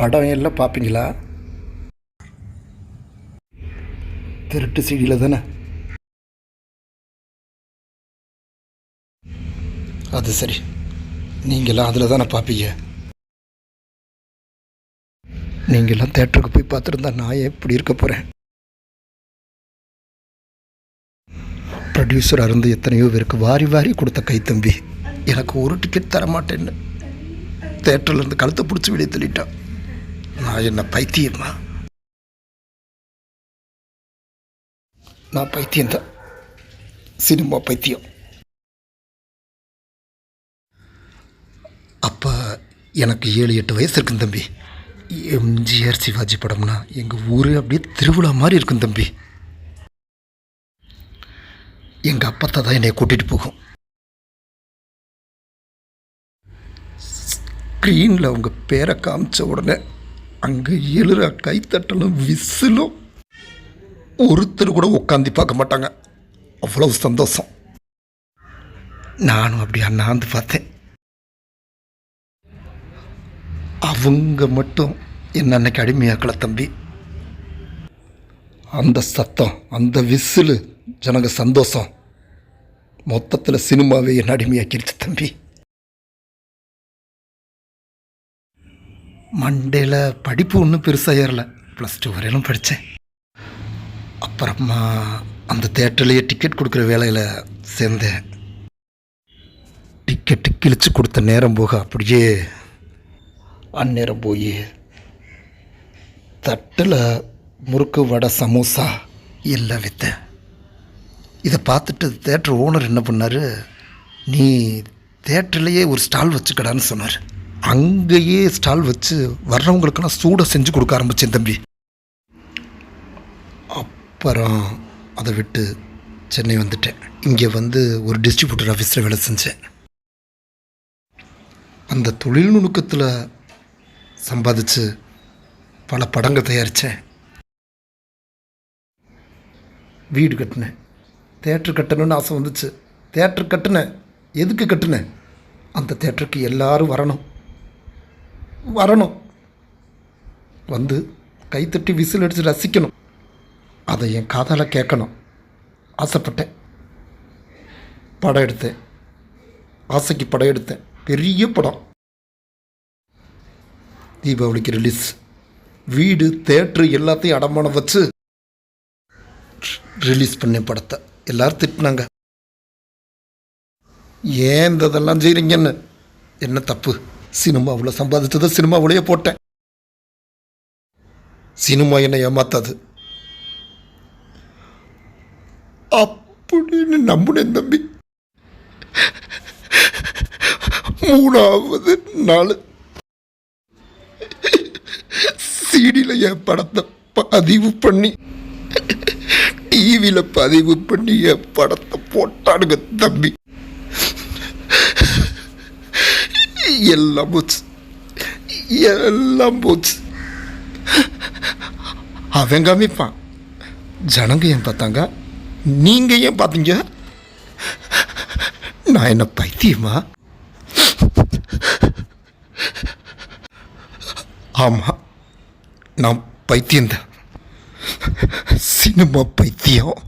படம் எல்லாம் பார்ப்பீங்களா திருட்டு சீடியில் தானே? அது சரி. நீங்களாம் அதில் தானே பார்ப்பீங்க நீங்களாம் தேட்டருக்கு போய் பார்த்துருந்தா நான் எப்படி இருக்க போகிறேன் ப்ரொடியூசராக இருந்து எத்தனையோ பேருக்கு வாரி வாரி கொடுத்த கைத்தம்பி எனக்கு ஒரு டிக்கெட் தர மாட்டேன்னு கழுத்தை பிடிச்சி வெளியே தள்ளிட்டான். நான் என்ன பைத்தியமா? நான் பைத்தியம்தான் சினிமா பைத்தியம். அப்போ எனக்கு ஏழு எட்டு வயசு இருக்கும் தம்பி. எம்ஜிஆர் சிவாஜி படம்னா எங்கள் ஊரே அப்படியே திருவிழா மாதிரி இருக்கும் தம்பி. எங்கள் அப்பத்தை தான் என்னை கூட்டிகிட்டு போகும். ஸ்க்ரீனில் அவங்க பேரை காமிச்ச உடனே அங்கே எழுற கைத்தட்டலும் விசிலும் ஒருத்தர் கூட உட்காந்து பார்க்க மாட்டாங்க. அவ்வளவு சந்தோஷம். நானும் அப்படி அண்ணாந்து பார்த்தேன். அவங்க மட்டும் என்ன அன்னைக்கு அடிமையாக்கல தம்பி? அந்த சத்தம் அந்த விசிலு ஜனங்க சந்தோஷம். மொத்தத்தில் சினிமாவே என்ன அடிமையாக்கிருச்சு தம்பி? மண்டேல படிப்பு ஒன்றும் பெருசாக ஏறல. ப்ளஸ் டூ வரையிலும் படித்தேன் அப்புறமா அந்த தேட்டர்லேயே டிக்கெட் கொடுக்குற வேலையில் சேர்ந்தேன். டிக்கெட்டு கிழிச்சு கொடுத்த நேரம் போக அப்படியே அந்நேரம் போய் தட்டில் முறுக்கு வடை சமோசா எல்லாம் விற்றேன் இதை பார்த்துட்டு தேட்டர் ஓனர் என்ன பண்ணார்? நீ தேட்டர்லேயே ஒரு ஸ்டால் வச்சுக்கடான்னு சொன்னார். அங்கேயே ஸ்டால் வச்சு வர்றவங்களுக்கெல்லாம் சூடாக செஞ்சு கொடுக்க ஆரம்பித்தேன் தம்பி. அப்புறம் அதை விட்டு சென்னை வந்துட்டேன். இங்கே வந்து ஒரு டிஸ்ட்ரிபியூட்டர் ஆஃபீஸில் வேலை செஞ்சேன். அந்த தொழில் நுணுக்கத்தில் சம்பாதிச்சு பல படங்கள் தயாரித்தேன் வீடு கட்டினேன். தேட்ரு கட்டணும்னு ஆசை வந்துச்சு. தேட்ரு கட்டினேன். எதுக்கு கட்டினேன்? அந்த தேட்டருக்கு எல்லாரும் வரணும். வரணும். வந்து கைத்தட்டி விசில் அடித்து ரசிக்கணும். அதை என் காதால் கேட்கணும். ஆசைப்பட்டேன். படம் எடுத்தேன். ஆசைக்கு படம் எடுத்தேன். பெரிய படம். தீபாவளிக்கு ரிலீஸ் வீடு தேட்ரு எல்லாத்தையும் அடமானம் வச்சு ரிலீஸ் பண்ண படத்தை. எல்லோரும் திட்டினாங்க. ஏன் இந்த இதெல்லாம் செய்கிறீங்கன்னு என்ன தப்பு? சினிமாவில் சம்பாதிச்சதை சினிமாவிலேயே போட்டேன். சினிமா என்னை ஏமாத்தாது. அப்படின்னு நம்புனேன் தம்பி. மூணாவது நாள். சீடியில் என் படத்தை பதிவு பண்ணி டிவியில் பதிவு பண்ணி என் படத்தை போட்டானுங்க தம்பி. எல்லாம் போச்சு எல்லாம் போச்சு அவன் காமிப்பான் ஜனங்க ஏன் பார்த்தாங்க நீங்கள் ஏன் பார்த்தீங்க நான் என்ன பைத்தியமா ஆமாம் நான் பைத்தியம்தான் சினிமா பைத்தியம்